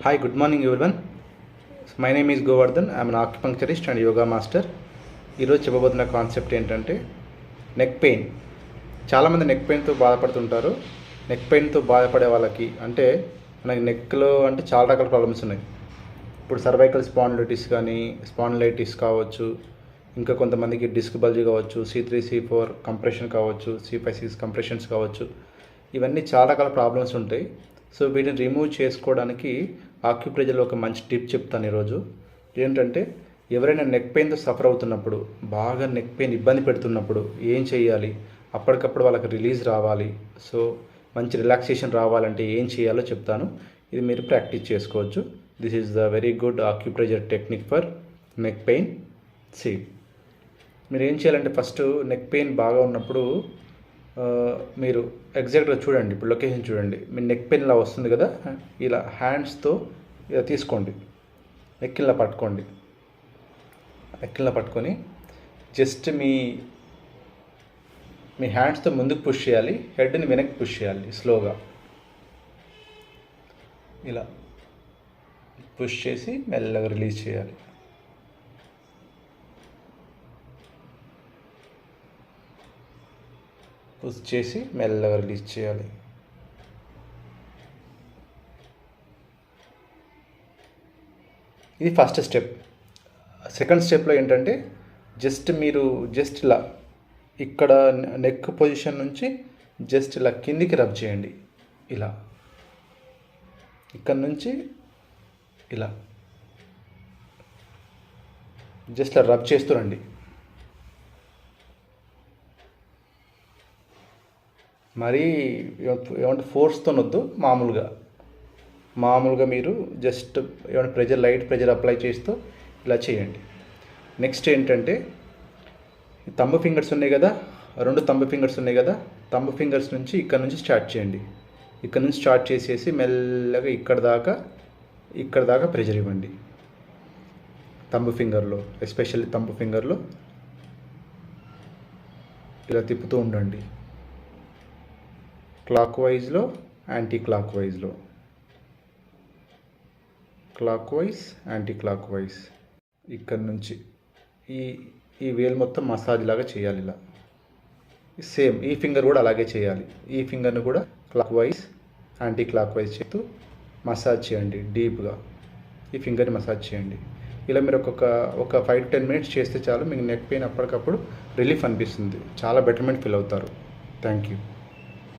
Hi, good morning everyone. My name is Govardhan I'm an acupuncturist and yoga master ఈరోజు చెప్పబోతున్న concept ఏంటంటే neck pain చాలామంది neck పెయిన్తో బాధపడుతుంటారు. నెక్ పెయిన్తో బాధపడే వాళ్ళకి అంటే మనకి నెక్లో అంటే చాలా రకాల ప్రాబ్లమ్స్ ఉన్నాయి. ఇప్పుడు సర్వైకల్ స్పాండిలైటిస్ కానీ స్పాండిలైటిస్ కావచ్చు ఇంకా కొంతమందికి డిస్క్ బల్జీ కావచ్చు C three C four compression కావచ్చు సి ఫైవ్ సిక్స్ కంప్రెషన్స్ కావచ్చు. ఇవన్నీ చాలా రకాల ప్రాబ్లమ్స్ ఉంటాయి. సో వీటిని రిమూవ్ చేసుకోవడానికి ఆక్యుప్రెజర్లో ఒక మంచి టిప్ చెప్తాను ఈరోజు. ఏంటంటే ఎవరైనా నెక్ పెయిన్తో సఫర్ అవుతున్నప్పుడు బాగా నెక్ పెయిన్ ఇబ్బంది పెడుతున్నప్పుడు ఏం చేయాలి? అప్పటికప్పుడు వాళ్ళకి రిలీజ్ రావాలి. సో మంచి రిలాక్సేషన్ రావాలంటే ఏం చేయాలో చెప్తాను. ఇది మీరు ప్రాక్టీస్ చేసుకోవచ్చు. This is the very good acupressure technique for neck pain C మీరు ఏం చేయాలంటే ఫస్ట్ నెక్ పెయిన్ బాగా ఉన్నప్పుడు మీరు ఎగ్జాక్ట్గా చూడండి. ఇప్పుడు లొకేషన్ చూడండి. మీ నెక్ పెయిన్ ఇలా వస్తుంది కదా? ఇలా హ్యాండ్స్తో ఇలా తీసుకోండి. నెక్ ఇలా పట్టుకోండి. నెక్ ఇలా పట్టుకొని జస్ట్ మీ మీ హ్యాండ్స్తో ముందుకు పుష్ చేయాలి. హెడ్ని వెనక్కి పుష్ చేయాలి స్లోగా ఇలా పుష్ చేసి మెల్లగా రిలీజ్ చేయాలి. పుష్ చేసి మెల్లగా రిలీజ్ చేయాలి. ఇది ఫస్ట్ స్టెప్ సెకండ్ స్టెప్లో ఏంటంటే జస్ట్ మీరు జస్ట్ ఇలా ఇక్కడ నెక్ పొజిషన్ నుంచి జస్ట్ ఇలా కిందికి రబ్ చేయండి. ఇలా. ఇక్కడ నుంచి ఇలా. జస్ట్ ఇలా రబ్ చేస్తూరండి మరీ ఏమంటే ఫోర్స్తో వద్దు మామూలుగా. మామూలుగా మీరు జస్ట్ ఏమైనా ప్రెజర్ లైట్ ప్రెజర్ అప్లై చేస్తూ ఇలా చేయండి. నెక్స్ట్ ఏంటంటే తంబు ఫింగర్స్ ఉన్నాయి కదా రెండు తంబు ఫింగర్స్ ఉన్నాయి కదా తంబు ఫింగర్స్ నుంచి ఇక్కడ నుంచి స్టార్ట్ చేయండి. ఇక్కడ నుంచి స్టార్ట్ చేసేసి మెల్లగా ఇక్కడ దాకా ఇక్కడ దాకా ప్రెజర్ ఇవ్వండి. తంబు ఫింగర్లో ఎస్పెషల్లీ తంబు ఫింగర్లో ఇలా తిప్పుతూ ఉండండి. క్లాక్ వైజ్లో యాంటీ క్లాక్ వైజ్లో clockwise anti clock wise ఇక్కడ నుంచి ఈ ఈ వేలు మొత్తం మసాజ్ లాగా చేయాలి ఇలా. సేమ్ ఈ ఫింగర్ కూడా అలాగే చేయాలి. ఈ ఫింగర్ని కూడా clockwise anti clock wise చేస్తూ మసాజ్ చేయండి డీప్గా ఈ ఫింగర్ని మసాజ్ చేయండి. ఇలా మీరు ఒక్కొక్క ఒక ఫైవ్ టెన్ మినిట్స్ చేస్తే చాలు మీకు నెక్ పెయిన్ అప్పటికప్పుడు రిలీఫ్ అనిపిస్తుంది. చాలా బెటర్మెంట్ ఫీల్ అవుతారు. Thank you